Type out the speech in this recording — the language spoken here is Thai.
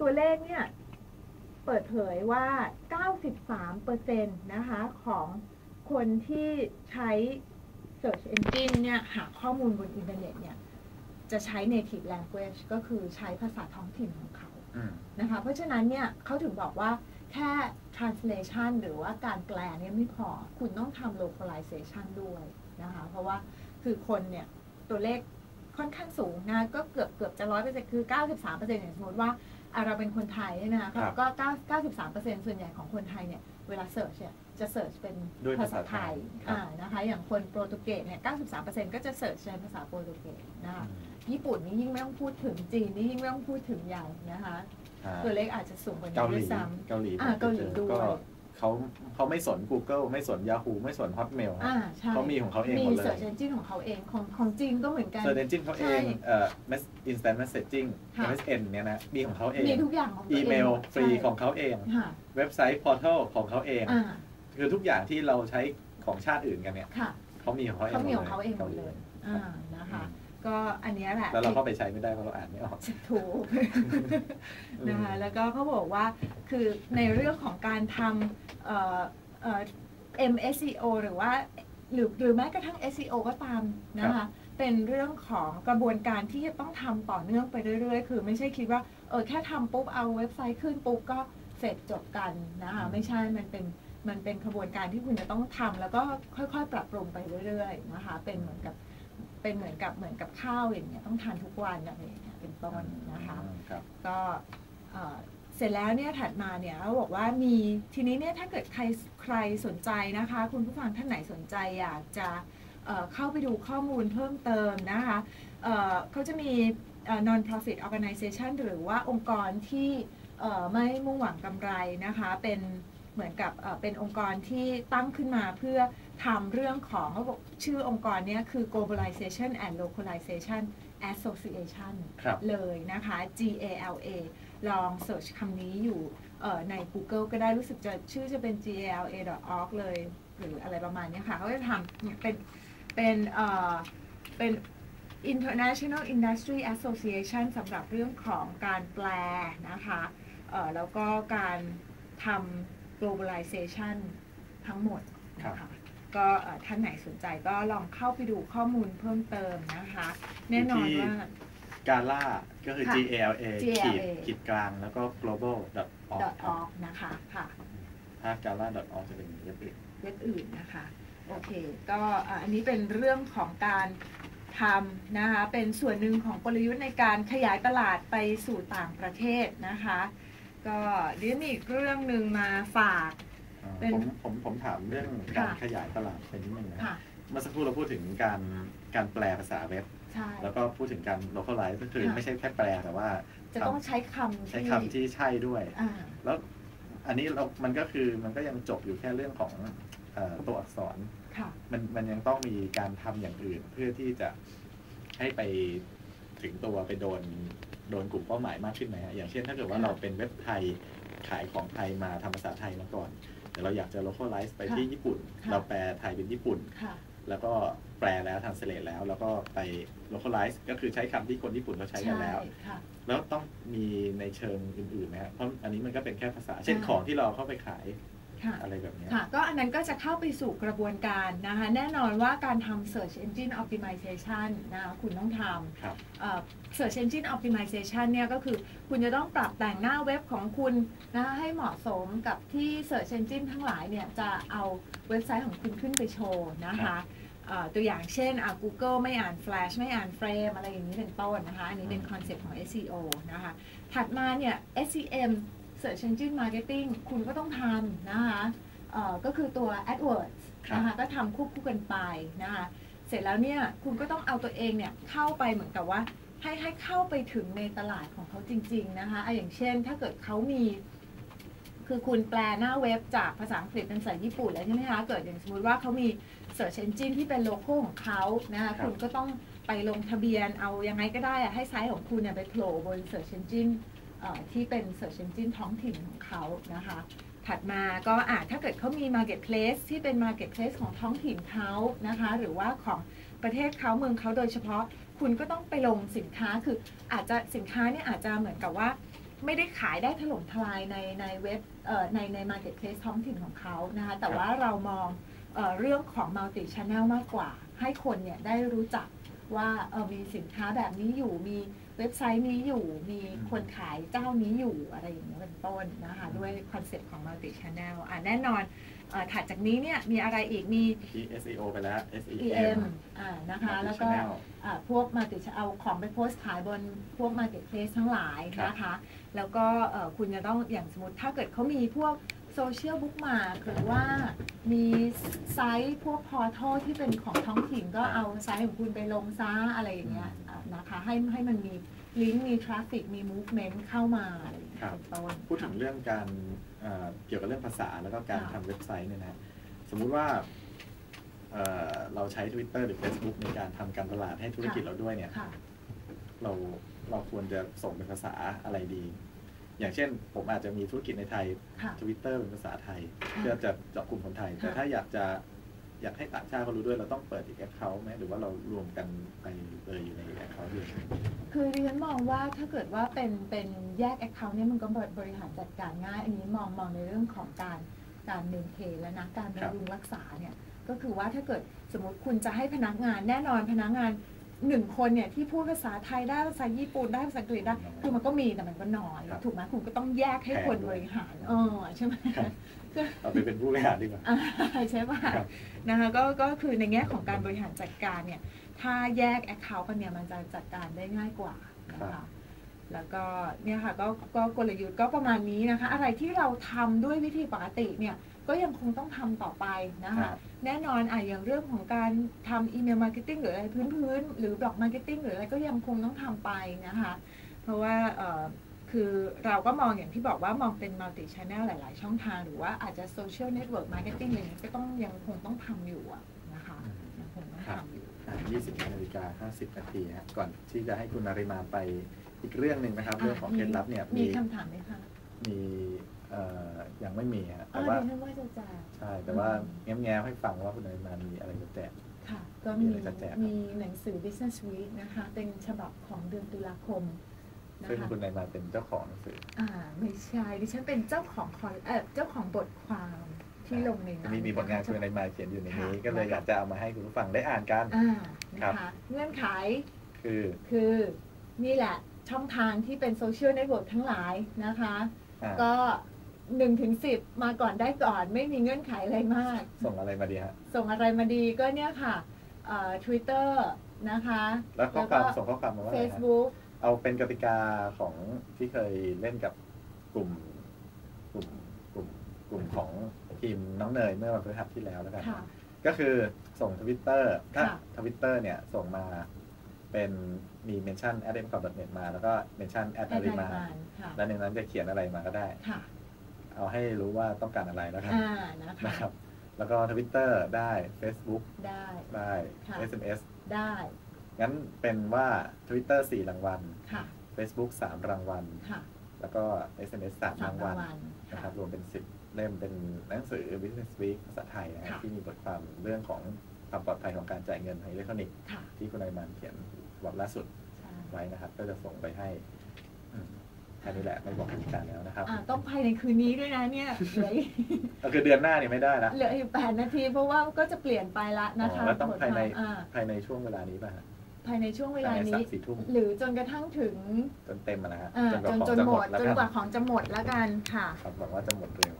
ตัวเลขเนี่ยเปิดเผยว่า 93%นะคะของคนที่ใช้ Search Engine เนี่ยหาข้อมูลบนอินเทอร์เน็ตเนี่ยจะใช้ native language ก็คือใช้ภาษาท้องถิ่นของเขาอืมนะคะ เพราะฉะนั้นเนี่ยเขาถึงบอกว่าแค่ translation หรือว่าการแปลเนี่ยไม่พอ คุณต้องทำ localization ด้วยนะคะ เพราะว่าคือคนเนี่ยตัวเลขค่อนข้างสูงนะ ก็เกือบเกือบจะร้อยเปอร์เซ็นต์คือ 93เปอร์เซ็นต์อย่างสมมติว่า อะเราเป็นคนไทยเนี่ยนะคะครับก็93เปอร์เซ็นต์ส่วนใหญ่ของคนไทยเนี่ยเวลา search เนี่ยจะ search เป็นด้วยภาภาษาษาไทไทยยครับอ่านะคะอย่างคนโปรตุเกสเนี่ย 93เปอร์เซ็นต์ก็จะ search ในภาษาโปรตุเกสนะคะญี่ปุ่นนี่ยิ่งไม่ต้องพูดถึงจีนนี่ยิ่งไม่ต้องพูดถึงใหญ่นะคะอ่าตัวเลขอาจจะสูงกว่านี้เกาหด้ลีวยซ้ำเกาหลีอ่าผมไปเกาหลีจอด้วยก็ เขาเขาไม่สน Google ไม่สน Yahoo ไม่สน Hotmail อ่าใช่เขามีของเขาเองหมดเลยมี Search Engine ของเขาเองของของจีนก็เหมือนกัน Search Engine เขาเองใช่เอ่อ Mess- Instant Messaging ค่ะ MSN เนี่ยนะมีของเขาเอง มีทุกอย่างของตัวอีเองเมลหดฟรีใช่ของเขาเอง ค่ะเว็บไซต์ Portal ของเขาเอง อ่าคือทุกอย่างที่เราใช้ของชาติอื่นกันเนี่ยค่ะเขามีของเขาเองเขามีของเขาเองหมดกาเลหยอ่านะคะอืม ก็อันเนี้ยแหละแล้วเราเข้าไปใช้ไม่ได้เพราะเราอ่านไม่ออกถูกนะคะแล้วก็เขาบอกว่าคือในเรื่องของการทำเอ่อเอ่อ MSEO หรือว่าหรือหรือแม้กระทั่ง SEO ก็ตามนะครัคะบเป็นเรื่องของกระบวนการที่จะต้องทำต่อเนื่องไปเรื่อยๆ คือไม่ใช่คิดว่าเออแค่ทำปุ๊บเอาเว็บไซต์ขึ้นปุ๊บก็เสร็จจบกันนะคะไม่ใช่มันเป็นมันเป็นกระบวนการที่คุณจะต้องทำแล้วก็ค่อยๆ ปรับปรุงไปเรื่อยๆนะคะเป็นเหมือนกับ เป็นเหมือนกับเหมือนกับข้าวอย่างเงี้ยต้องทานทุกวันอะไรอย่างเงี้ยเป็นต้นนะคะอืมครับก็เอ่อเสร็จแล้วเนี่ยถัดมาเนี่ยเขาบอกว่ามีทีนี้เนี่ยถ้าเกิดใครใครสนใจนะคะ คุณผู้ฟังท่านไหนสนใจอยากจะเอ่อเข้าไปดูข้อมูลเพิ่มเติมนะคะเอ่อเขาจะมีเอ่อ non-profit organization หรือว่าองค์กรที่เอ่อไม่มุ่งหวังกำไรนะคะเป็น เหมือนกับเอ่อเป็นองค์กรที่ตั้งขึ้นมาเพื่อทำเรื่องของเขาบอกชื่อองค์กรเนี้คือ globalization and localization association ครับเลยนะคะ G A L A ลองเสิร์ชคำนี้อยู่เอ่อใน Google ก็ได้รู้สึกจะชื่อจะเป็น g a l a org เลย หรืออะไรประมาณเนี้ยค่ะเขาจะทำเนี่ยเป็นเป็นเอ่อเป็น International Industry Association สำหรับเรื่องของการแปลนะคะเอ่อแล้วก็การทำ globalization ทั้งหมดนะคะก็เอ่อท่านไหนสนใจก็ลองเข้าไปดูข้อมูลเพิ่มเติมนะคะ แน่นอนว่ากาล่าก็คือค่ะ G A L A ขีด GLA ขีดกลางแล้วก็ global org ครับ .org นะคะค่ะถ้ากาล่า org จะเป็นเว็บอื่นเว็บอื่นนะคะ โอเค ก็อะอันนี้เป็นเรื่องของการทำนะคะ เป็นส่วนหนึ่งของกลยุทธ์ในการขยายตลาดไปสู่ต่างประเทศนะคะ ก็เดี๋ยวมีอีกเรื่องหนึ่งมาฝากอ่าเป็นผมผมผมถามเรื่องการค่ะขยายตลาดไปนิดนึงนะ ค่ะ เมื่อสักครู่เราพูดถึงการการแปลภาษาเว็บ ใช่ แล้วก็พูดถึงการ localize ก็คือค่ะ ไม่ใช่แค่แปลแต่ว่าจะต้องใช้คำใช้คำที่ใช่ด้วย อ่า แล้วอันนี้เรา มันก็คือมันก็ยังจบอยู่แค่เรื่องของเอ่อตัวอักษร ค่ะ มันมันยังต้องมีการทำอย่างอื่นเพื่อที่จะให้ไปถึงตัวไปโดน โดนกลุ่มเป้าหมายมากขึ้นไหมฮะอย่างเช่นถ้าเกิดว่าค่ะเราเป็นเว็บไทยขายของไทยมาทำภาษาไทยมาก่อน แต่เราอยากจะ localize ไปค่ะที่ญี่ปุ่นค่ะเราแปลไทยเป็นญี่ปุ่นค่ะแล้วก็แปลแล้วทางเสลแล้ว แล้วก็ไป localize ก็คือใช้คำที่คนญี่ปุ่นเขาใช้กันแล้วค่ะแล้วต้องมีในเชิงอื่นๆไหมครับเพราะอันนี้มันก็เป็นแค่ภาษา เช่นค่ะของที่เราเข้าไปขายค่ะ อะไรแบบเนี้ยค่ะ ก็อันนั้นก็จะเข้าไปสู่กระบวนการนะคะ แน่นอนว่าการทำ Search Engine Optimization นะคะคุณต้องทำครับเอ่อ Search Engine Optimization เนี่ยก็คือคุณจะต้องปรับแต่งหน้าเว็บของคุณนะคะให้เหมาะสมกับที่ Search Engine ทั้งหลายเนี่ยจะเอาเว็บไซต์ของคุณขึ้นไปโชว์นะครัคะบเอ่อตัวอย่างเช่นอะ Google ไม่อ่าน Flash ไม่อ่านเฟรมอะไรอย่างนี้เป็นต้นนะคะ อันนี้เป็นอืมคอนเซ็ปต์ของ SEO นะคะ ถัดมาเนี่ย SEM Search Engine Marketing คุณก็ต้องทำนะคะเอ่อก็คือตัว AdWords ครับนะคะก็ทำควบคู่กันไปนะคะเสร็จแล้วเนี่ยคุณก็ต้องเอาตัวเองเนี่ยเข้าไปเหมือนกับว่าให้ให้เข้าไปถึงในตลาดของเขาจริง ๆ นะคะอะอย่างเช่นถ้าเกิดเขามี คือคุณแปลหน้าเว็บจากภาษาอังกฤษเป็นภาษาญี่ปุ่นแล้วใช่ไหมคะเกิดอย่างสมมติว่าเขามี Search Engine ที่เป็นโลโก้ของเขานะคะครับคุณก็ต้องไปลงทะเบียนเอายังไงก็ได้อะให้ไซต์ของคุณเนี่ยไปโผล่บน Search Engine เอ่อ ที่เป็น Search Engine ท้องถิ่นของเขานะคะ ถัดมาก็อาจถ้าเกิดเขามี Marketplace ที่เป็น Marketplace ของท้องถิ่นเขานะคะ หรือว่าของประเทศเขาเมืองเขาโดยเฉพาะ คุณก็ต้องไปลงสินค้าคืออาจจะสินค้าเนี่ยอาจจะเหมือนกับว่าไม่ได้ขายได้ถล่มทลายในในเว็บเอ่อในใน marketplace ท้องถิ่นของเขานะคะ แต่ว่าเรามองเออเรื่องของ multi channel มากกว่า ให้คนเนี่ยได้รู้จักว่ามีสินค้าแบบนี้อยู่มี เว็บไซต์นี้อยู่มีคนขายเจ้านี้อยู่อะไรอย่างเงี้ยเป็นต้นนะคะด้วยคอนเซ็ปต์ของ multi channel อะแน่นอนเอ่อถัดจากนี้เนี่ยมีอะไรอีกมีที่ SEO ไปแล้ว SEM EM อ่านะคะ Multi แล้วก็ Channel อ่าพวกมาติเอาของไปโพสต์ขายบนพวก Marketplace ทั้งหลายครับนะคะ แล้วก็เอ่อคุณจะต้องอย่างสมมติถ้าเกิดเขามีพวก โซเชียลบุ๊กมาหรือว่ามีไซต์พวกพอร์ทัลที่เป็นของท้องถิ่นก็เอาไซต์ของคุณไปลงซ้าอะไรอย่างเงี้ยอะนะคะให้ให้มันมีลิงก์มีทราฟฟิกมีมูฟเมนต์เข้ามาอะไรอย่างเงี้ยครับเป็นต้นพูดถึงเรื่องการเอ่อเกี่ยวกับเรื่องภาษาแล้วก็การค่ะทำเว็บไซต์เนี่ยนะสมมุติว่าเอ่อเราใช้ Twitter หรือ Facebook ในการทำการตลาดให้ธุรกิจเราด้วยเนี่ยค่ะเราเราควรจะส่งเป็นภาษาอะไรดี อย่างเช่น ผมอาจจะมีธุรกิจในไทยค่ะทวิตเตอร์เป็นภาษาไทยค่ะเพื่อจะเจาะกลุ่มคนไทย แต่ค่ะถ้าอยากจะอยากให้ต่างชาติเขารู้ด้วยเราต้องเปิดอีกแอคเคาท์ไหมหรือว่าเรารวมกันไปเลยอยู่ในแอคเคาท์เดียวคือดิฉันมองว่าถ้าเกิดว่าเป็นเป็นแยก Account เนี่ยมันก็บริหารจัดการง่าย อันนี้มองมองในเรื่องของการการเมนเทนและนะการบำรุงรักษาเนี่ยก็คือว่าถ้าเกิดสมมติคุณจะให้พนักงานแน่นอนพนักงาน หนึ่งคนเนี่ยที่พูดภาษาไทยได้ภาษาญี่ปุ่นได้ภาษาอังกฤษได้คือมันก็มีแต่มันก็น้อยครับถูกไหมคุณก็ต้องแยกให้คนบริหารเออใช่ไหมครับเอาไปเป็นผู้บริหารดีกว่าอ่าใช่ป่ะครับนะคะก็ก็คือในแง่ของการบริหารจัดการเนี่ยถ้าแยก Account กันเนี่ยมันจะจัดการได้ง่ายกว่านะครัคะบ แล้วก็เนี่ยค่ะก็ก็กลยุทธ์ก็ประมาณนี้นะคะ อะไรที่เราทำด้วยวิธีปกติเนี่ยก็ยังคงต้องทำต่อไปนะครัคะบแน่นอนอะอย่างเรื่องของการทำอีเมลมาร์เก็ตติ้งหรืออะไรพื้นๆ หรือบล็อกมาร์เก็ตติ้งหรืออะไรก็ยังคงต้องทำไปนะคะ เพราะว่าเอ่อคือเราก็มองอย่างที่บอกว่ามองเป็นมัลติช n แนลหลาย ๆ ช่องทาง หรือว่าอาจจะโซเชียลเน็ตเวิร์กมาร์เก็ตติ้งอะไรอย่างเงี้ยก็ต้องยังคงต้องทำอยู่อะนะคะยังคงต้องทำอยู่อะ20นาฬิกา50นาทีฮะก่อนที่จะให้คุณนาริมาไป อีกเรื่องหนึ่งนะครับ เรื่องของเคล็ดลับเนี่ยมีมีคำถามไหมคะมีเอ่อยังไม่มีฮะอ๋อแต่ว่าดิฉันว่าจะแจกใช่แต่ว่าแง้มๆให้ฟังว่าคุณนาริมามีอะไรจะแจกค่ะก็มีมีอะไรจะแจกครับมีหนังสือ Business Week นะคะ เป็นฉบับของเดือนตุลาคมนะซึ่งคะคุณนาริมาเป็นเจ้าของหนังสือ อ่า ไม่ใช่ดิฉันเป็นเจ้าของคอเออเจ้าของบทความที่ลงในนั้นมีมีผลงานคุณนาริมาเขียนอยู่ในนี้ ก็เลยอยากจะเอามาให้คุณผู้ฟังได้อ่านกันอ่าครันะบคะเงื่อนไขคือคือนี่แหละ ช่องทางที่เป็นโซเชียลเน็ตเวิร์กทั้งหลายนะคะอะก็1นถึงสิมาก่อนได้ก่อนไม่มีเงื่อนไขอะไรมาก ส่งอะไรมาดีฮะ ส่งอะไรมาดีก็เนี่ยค่ะทวิตเตอร์นะคะ แล้วข้อความส่งข้อความมาว่าอะไรฮะ Facebook เอาเป็นกติกาของที่เคยเล่นกับกลุ่มกลุ่มกลุ่มกลุ่มของทีมน้องเนยเมื่อวันพฤหัสที่แล้วแล้วกันค่ะก็คือส่งทวิตเตอร์ถ้าค่ะทวิตเตอร์เนี่ยส่งมา เป็นมีเมนชั่น a d m c o m n e t มาแล้วก็เมนชั่น at ใน a r i ราย m a การค่ะแล้วในนั้นจะเขียนอะไรมาก็ได้ค่ะเอาให้รู้ว่าต้องการอะไรแล้วกันอ่านะคะนะครับ แล้วก็ทวิตเตอร์ได้ Facebook ได้ได้ค่ะ SMS ได้ งั้นเป็นว่า Twitter 4 รางวัลค่ะ Facebook 3 รางวัลค่ะแล้วก็ SMS 3สารามงราวังลวัลนะคค่ะรับรวมเป็น 10 เล่มเป็นหนังสือ Business Week ภาษาไทยนะครับค่ะที่มีบทความเรื่องของความปลอดภัยของการจ่ายเงินทางอิเล็กทรอนิกส์ค่ะที่คุณนายมานเขียน บทล่าสุดใช่ไว้นะครับ ก็จะส่งไปให้อืมแค่นี้แหละไม่บอกกติกาแล้วนะครับอ่าต้องภายในคืนนี้ด้วยนะเนี่ยเหลืออีกก็คือเดือนหน้านี่ไม่ได้ละเหลืออีกแปดนาทีเพราะว่าก็จะเปลี่ยนไปละนะคะอ๋อแล้วต้องภายในบทควมอ่าภายในช่วงเวลานี้ป่ะฮะภายในช่วงเวลาภายในสันี้กสี่ทุ่มหรือจนกระทั่งถึงจนเต็มอะนะฮะอ่าจนกว่าของจนจะหหมมดดแล้วจนกันกว่าของจะหมดแล้วกันค่ะครับหวังว่าจะหมดเร็ว